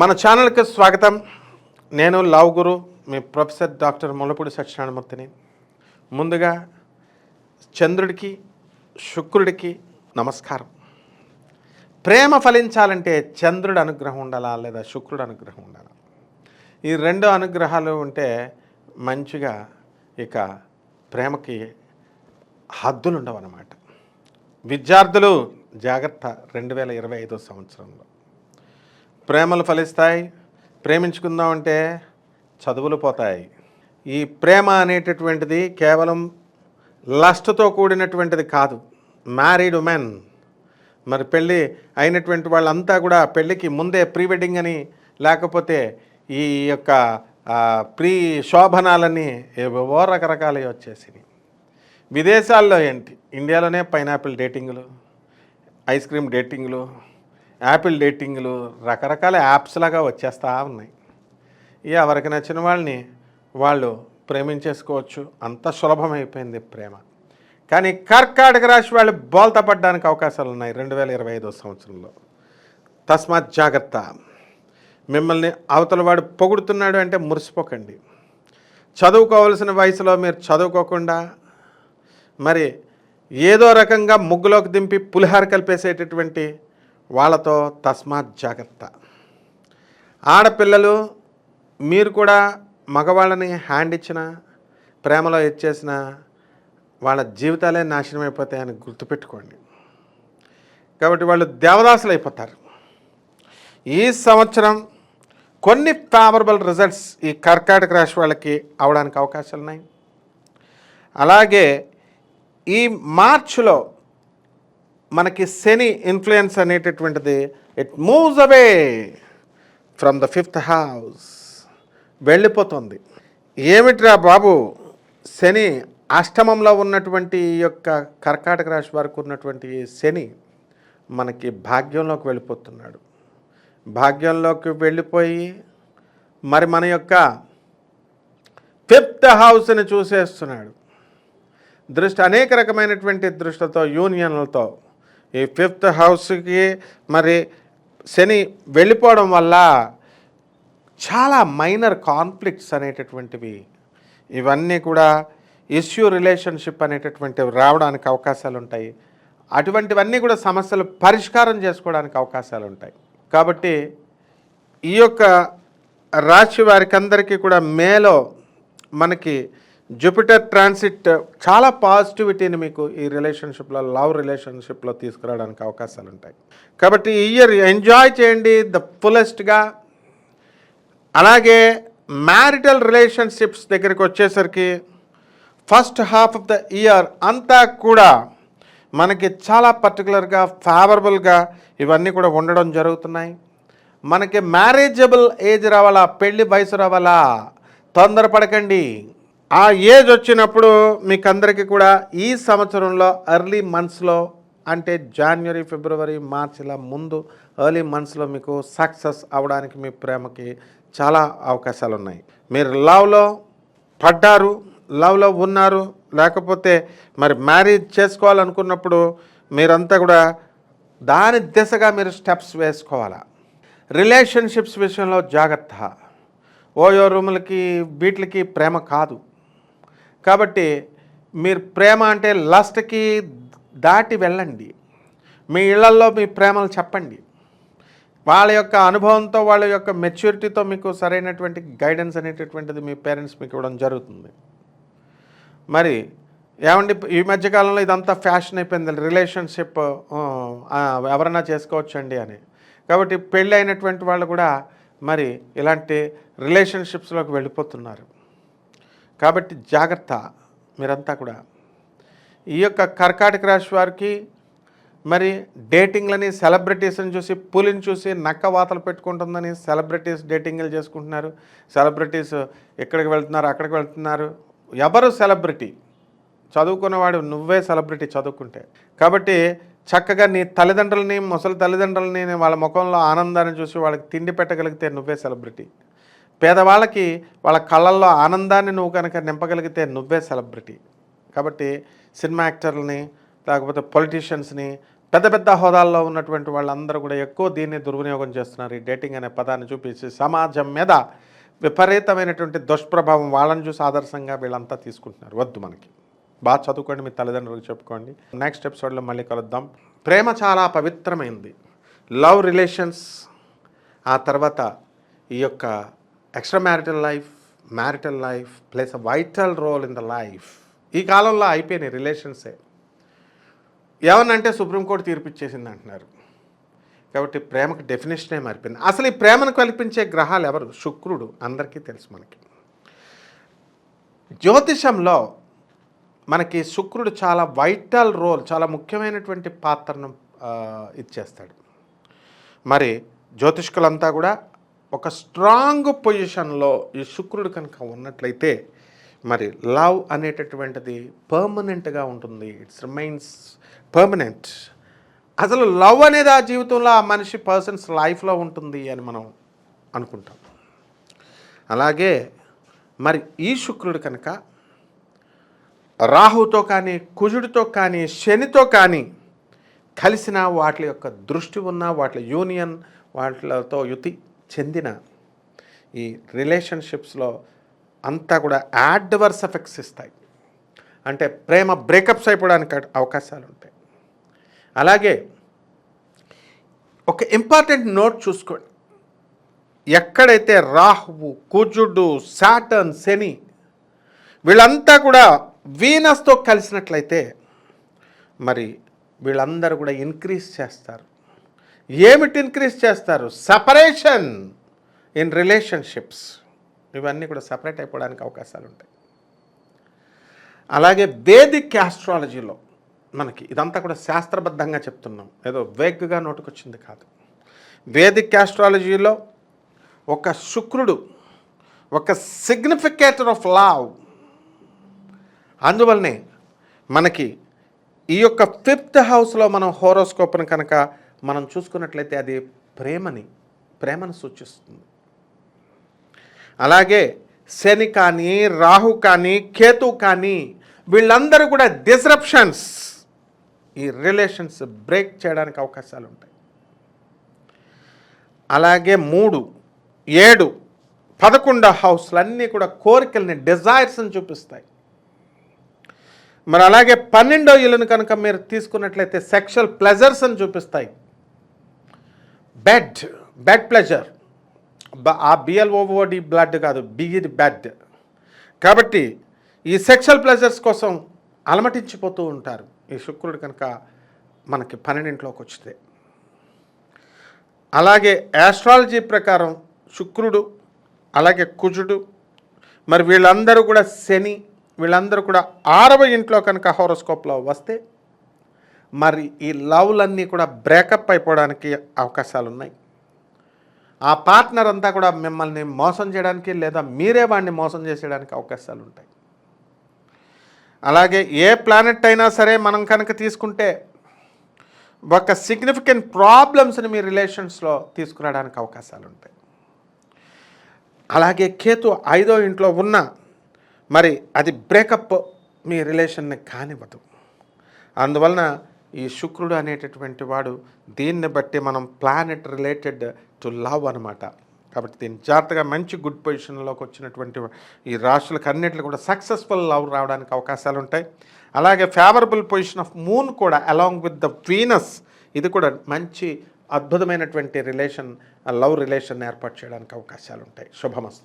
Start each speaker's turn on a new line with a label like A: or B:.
A: మన ఛానల్కి స్వాగతం. నేను లవ్ గురు మీ ప్రొఫెసర్ డాక్టర్ ములపూడి సత్యనారాయణమూర్తిని. ముందుగా చంద్రుడికి శుక్రుడికి నమస్కారం. ప్రేమ ఫలించాలంటే చంద్రుడు అనుగ్రహం ఉండాలా లేదా శుక్రుడు అనుగ్రహం ఉండాలా? ఈ రెండు అనుగ్రహాలు ఉంటే మంచిగా ఇక ప్రేమకి హద్దులు ఉండవన్నమాట. విద్యార్థులు జాగ్రత్త రెండు వేల ఇరవై ఐదో సంవత్సరంలో. ప్రేమలు ఫలిస్తాయి. ప్రేమించుకుందామంటే చదువులు పోతాయి. ఈ ప్రేమ అనేటటువంటిది కేవలం లస్ట్తో కూడినటువంటిది కాదు. Married women. మరి పెళ్ళి అయినటువంటి వాళ్ళంతా కూడా పెళ్ళికి ముందే ప్రీ వెడ్డింగ్ అని లేకపోతే ఈ యొక్క ప్రీ శోభనాలని ఏవో రకరకాలవి వచ్చేసినాయి. విదేశాల్లో ఏంటి? ఇండియాలోనే పైనాపిల్ డేటింగ్లు ఐస్ క్రీమ్ డేటింగ్లు యాపిల్ డేటింగ్లు రకరకాల యాప్స్ లాగా వచ్చేస్తూ ఉన్నాయి. ఇక ఎవరికి నచ్చిన వాళ్ళని వాళ్ళు ప్రేమించేసుకోవచ్చు. అంత సులభమైపోయింది ప్రేమ. కానీ కర్కాటక రాశి వాళ్ళు బోల్తా పడ్డానికి అవకాశాలు ఉన్నాయి రెండు వేల ఇరవై ఐదో సంవత్సరంలో. తస్మాత్ జాగ్రత్త. మిమ్మల్ని అవతల వాడు పొగుడుతున్నాడు అంటే మురిసిపోకండి. చదువుకోవలసిన వయసులో మీరు చదువుకోకుండా మరి ఏదో రకంగా ముగ్గులోకి దింపి పులిహార కలిపేసేటటువంటి వాళ్ళతో తస్మాత్ జాగ్రత్త. ఆడపిల్లలు మీరు కూడా మగవాళ్ళని హ్యాండ్ ఇచ్చిన ప్రేమలో ఇచ్చేసిన వాళ్ళ జీవితాలే నాశనం అయిపోతాయని గుర్తుపెట్టుకోండి. కాబట్టి వాళ్ళు దేవదాసులు అయిపోతారు. ఈ సంవత్సరం కొన్ని ఫేవరబుల్ రిజల్ట్స్ ఈ కర్కాటక రాశి వాళ్ళకి అవడానికి అవకాశాలు ఉన్నాయి అలాగే ఈ మార్చ్లో మనకి శని ఇన్ఫ్లుయెన్స్ అనేటటువంటిది it moves away from the fifth house వెళ్ళిపోతుంది. ఏమిట్రా బాబు? శని అష్టమంలో ఉన్నటువంటి ఈ యొక్క కర్కాటక రాశి వారికి ఉన్నటువంటి శని మనకి భాగ్యంలోకి వెళ్ళిపోతున్నాడు. భాగ్యంలోకి వెళ్ళిపోయి మరి మన యొక్క ఫిఫ్త్ హౌస్ని చూసేస్తున్నాడు. దృష్టి అనేక రకమైనటువంటి దృష్టితో యూనియన్లతో ఈ ఫిఫ్త్ హౌస్కి మరి శని వెళ్ళిపోవడం వల్ల చాలా మైనర్ కాన్ఫ్లిక్ట్స్ అనేటటువంటివి ఇవన్నీ కూడా ఇష్యూ రిలేషన్షిప్ అనేటటువంటివి రావడానికి అవకాశాలు ఉంటాయి అటువంటివన్నీ కూడా సమస్యలు పరిష్కారం చేసుకోవడానికి అవకాశాలు ఉంటాయి కాబట్టి ఈ యొక్క రాశి వారికి అందరికీ కూడా మేలో మనకి జూపిటర్ ట్రాన్సిట్ చాలా పాజిటివిటీని మీకు ఈ రిలేషన్షిప్లో లవ్ రిలేషన్షిప్లో తీసుకురావడానికి అవకాశాలు ఉంటాయి. కాబట్టి ఈ ఇయర్ ఎంజాయ్ చేయండి ద ఫుల్లెస్ట్గా అలాగే మ్యారిటల్ రిలేషన్షిప్స్ దగ్గరికి వచ్చేసరికి first half of the year అంతా కూడా మనకి చాలా పర్టికులర్గా ఫేవరబుల్గా ఇవన్నీ కూడా ఉండడం జరుగుతున్నాయి. మనకి మ్యారేజబుల్ ఏజ్ రావాలా పెళ్ళి వయసు రావాలా తొందరపడకండి. ఆ ఏజ్ వచ్చినప్పుడు మీకు అందరికీ కూడా ఈ సంవత్సరంలో ఎర్లీ మంత్స్లో అంటే జనవరి ఫిబ్రవరి మార్చ్ ఇలా ముందు ఎర్లీ మంత్స్లో మీకు సక్సెస్ అవడానికి మీ ప్రేమకి చాలా అవకాశాలు ఉన్నాయి మీరు లవ్లో పడ్డారు లవ్లో ఉన్నారు లేకపోతే మరి మ్యారేజ్ చేసుకోవాలనుకున్నప్పుడు మీరంతా కూడా దాని దిశగా మీరు స్టెప్స్ వేసుకోవాలా? రిలేషన్షిప్స్ విషయంలో జాగ్రత్త. ఓయో రూములకి వీటికి ప్రేమ కాదు. కాబట్టి మీరు ప్రేమ అంటే లస్ట్కి దాటి వెళ్ళండి. మీ ఇళ్ళల్లో మీ ప్రేమలు చెప్పండి. వాళ్ళ యొక్క అనుభవంతో వాళ్ళ యొక్క మెచ్యూరిటీతో మీకు సరైనటువంటి గైడెన్స్ అనేటటువంటిది మీ పేరెంట్స్ మీకు ఇవ్వడం జరుగుతుంది. మరి ఏమండి ఈ మధ్యకాలంలో ఇదంతా ఫ్యాషన్ అయిపోయింది. రిలేషన్షిప్ ఎవరైనా చేసుకోవచ్చండి అని. కాబట్టి పెళ్ళి అయినటువంటి వాళ్ళు కూడా మరి ఇలాంటి రిలేషన్షిప్స్లోకి వెళ్ళిపోతున్నారు. కాబట్టి జాగ్రత్త మీరంతా కూడా. ఈ యొక్క కర్కాటక రాశి వారికి మరి డేటింగ్లని సెలబ్రిటీస్ని చూసి పులిని చూసి నక్క వాతలు పెట్టుకుంటుందని సెలబ్రిటీస్ డేటింగ్లు చేసుకుంటున్నారు. సెలబ్రిటీస్ ఎక్కడికి వెళ్తున్నారు అక్కడికి వెళ్తున్నారు. ఎవరు సెలబ్రిటీ? చదువుకున్నవాడు నువ్వే సెలబ్రిటీ చదువుకుంటే. కాబట్టి చక్కగా నీ తల్లిదండ్రులని ముసలి తల్లిదండ్రులని వాళ్ళ ముఖంలో ఆనందాన్ని చూసి వాళ్ళకి తిండి పెట్టగలిగితే నువ్వే సెలబ్రిటీ. పేదవాళ్ళకి వాళ్ళ కళ్ళల్లో ఆనందాన్ని నువ్వు కనుక నింపగలిగితే నువ్వే సెలబ్రిటీ. కాబట్టి సినిమా యాక్టర్లని లేకపోతే పొలిటీషియన్స్ని పెద్ద పెద్ద హోదాల్లో ఉన్నటువంటి వాళ్ళందరూ కూడా ఎక్కువ దీన్ని దుర్వినియోగం చేస్తున్నారు ఈ డేటింగ్ అనే పదాన్ని చూపించి సమాజం మీద విపరీతమైనటువంటి దుష్ప్రభావం వాళ్ళని చూసి ఆదర్శంగా వీళ్ళంతా తీసుకుంటున్నారు. వద్దు మనకి. బాగా చదువుకోండి మీ తల్లిదండ్రులకు చెప్పుకోండి. నెక్స్ట్ ఎపిసోడ్లో మళ్ళీ కలుద్దాం. ప్రేమ చాలా పవిత్రమైంది. లవ్ రిలేషన్స్ ఆ తర్వాత ఈ యొక్క extra marital life marital life plays a vital role in the life ఈ కాలంలో అయిపోయినాయి రిలేషన్సే ఏమన్నంటే సుప్రీంకోర్టు తీర్పు ఇచ్చేసింది అంటున్నారు. కాబట్టి ప్రేమకు డెఫినేషనే మారిపోయింది. అసలు ఈ ప్రేమను కల్పించే గ్రహాలు ఎవరు? శుక్రుడు. అందరికీ తెలుసు మనకి. జ్యోతిషంలో మనకి శుక్రుడు చాలా వైటల్ రోల్ చాలా ముఖ్యమైనటువంటి పాత్రను ఇచ్చేస్తాడు. మరి జ్యోతిష్కులంతా కూడా ఒక స్ట్రాంగ్ పొజిషన్లో ఈ శుక్రుడు కనుక ఉన్నట్లయితే మరి లవ్ అనేటటువంటిది పర్మనెంట్గా ఉంటుంది. It's remains permanent. అసలు లవ్ అనేది ఆ జీవితంలో ఆ మనిషి పర్సన్స్ లైఫ్లో ఉంటుంది అని మనం అనుకుంటాం. అలాగే మరి ఈ శుక్రుడు కనుక రాహుతో కానీ కుజుడితో కానీ శనితో కానీ కలిసిన వాటి యొక్క దృష్టి ఉన్న వాటి యూనియన్ వాటితో యుతి చెందిన ఈ రిలేషన్షిప్స్లో అంతా కూడా యాడ్వర్స్ ఎఫెక్ట్స్ ఇస్తాయి. అంటే ప్రేమ బ్రేకప్స్ అయిపోవడానికి అవకాశాలు ఉంటాయి అలాగే ఒక ఇంపార్టెంట్ నోట్ చూసుకోండి. ఎక్కడైతే రాహువు కుజుడు సాటర్న్ శని వీళ్ళంతా కూడా వీనస్తో కలిసినట్లయితే మరి వీళ్ళందరూ కూడా ఇంక్రీజ్ చేస్తారు. ఏమిటి ఇంక్రీజ్ చేస్తారు? సపరేషన్ ఇన్ రిలేషన్షిప్స్ ఇవన్నీ కూడా సపరేట్ అయిపోవడానికి అవకాశాలు ఉంటాయి. అలాగే వేదిక్ ఆస్ట్రాలజీలో మనకి ఇదంతా కూడా శాస్త్రబద్ధంగా చెప్తున్నాం. ఏదో వేగ్గా నోటుకొచ్చింది కాదు. వేదిక్ ఆస్ట్రాలజీలో ఒక శుక్రుడు ఒక సిగ్నిఫికేటర్ ఆఫ్ లావ్ అందువల్లనే మనకి ఈ యొక్క ఫిఫ్త్ హౌస్లో మనం హోరోస్కోప్ను కనుక మనం చూసుకున్నట్లయితే అది ప్రేమని ప్రేమను సూచిస్తుంది. అలాగే శని కానీ రాహు కానీ కేతు కానీ వీళ్ళందరూ కూడా డిస్రప్షన్స్ ఈ రిలేషన్స్ బ్రేక్ చేయడానికి అవకాశాలు ఉంటాయి. అలాగే మూడు ఏడు పదకొండో హౌస్లన్నీ కూడా కోరికల్ని డిజైర్స్ని చూపిస్తాయి. మరి అలాగే పన్నెండో ఇల్లును కనుక మీరు తీసుకున్నట్లయితే సెక్షువల్ ప్లెజర్స్ అని చూపిస్తాయి. బెడ్ బెడ్ ప్లెజర్ ఆ బిఎల్ఓఓడి బ్లడ్ కాదు బిగిది బెడ్ కాబట్టి ఈ సెక్షువల్ ప్లెజర్స్ కోసం అలమటించిపోతూ ఉంటారు. ఈ శుక్రుడు కనుక మనకి పన్నెండింట్లోకి వచ్చితే. అలాగే యాస్ట్రాలజీ ప్రకారం శుక్రుడు అలాగే కుజుడు మరి వీళ్ళందరూ కూడా శని వీళ్ళందరూ కూడా ఆరవ ఇంట్లో కనుక హోరోస్కోప్లో వస్తే మరి ఈ లవ్లన్నీ కూడా బ్రేకప్ అయిపోవడానికి అవకాశాలు ఉన్నాయి ఆ పార్ట్నర్ అంతా కూడా మిమ్మల్ని మోసం చేయడానికి లేదా మీరే వాడిని మోసం చేసేయడానికి అవకాశాలు ఉంటాయి అలాగే ఏ ప్లానెట్ అయినా సరే మనం కనుక తీసుకుంటే ఒక సిగ్నిఫికెంట్ ప్రాబ్లమ్స్ని మీ రిలేషన్స్లో తీసుకురావడానికి అవకాశాలు ఉంటాయి అలాగే కేతు ఐదో ఇంట్లో ఉన్న మరి అది బ్రేకప్ మీ రిలేషన్ని కానివ్వదు. అందువలన ఈ శుక్రుడు అనేటటువంటి వాడు దీన్ని బట్టి మనం ప్లానెట్ రిలేటెడ్ టు లవ్ అనమాట కాబట్టి దీన్ని జాగ్రత్తగా మంచి గుడ్ పొజిషన్లోకి వచ్చినటువంటి ఈ రాశులకు అన్నింటిలో కూడా సక్సెస్ఫుల్ లవ్ రావడానికి అవకాశాలు ఉంటాయి. అలాగే ఫేవరబుల్ పొజిషన్ ఆఫ్ మూన్ కూడా అలాంగ్ విత్ ద వీనస్ ఇది కూడా మంచి అద్భుతమైనటువంటి రిలేషన్ లవ్ రిలేషన్ ఏర్పాటు చేయడానికి అవకాశాలు ఉంటాయి. శుభమస్తు.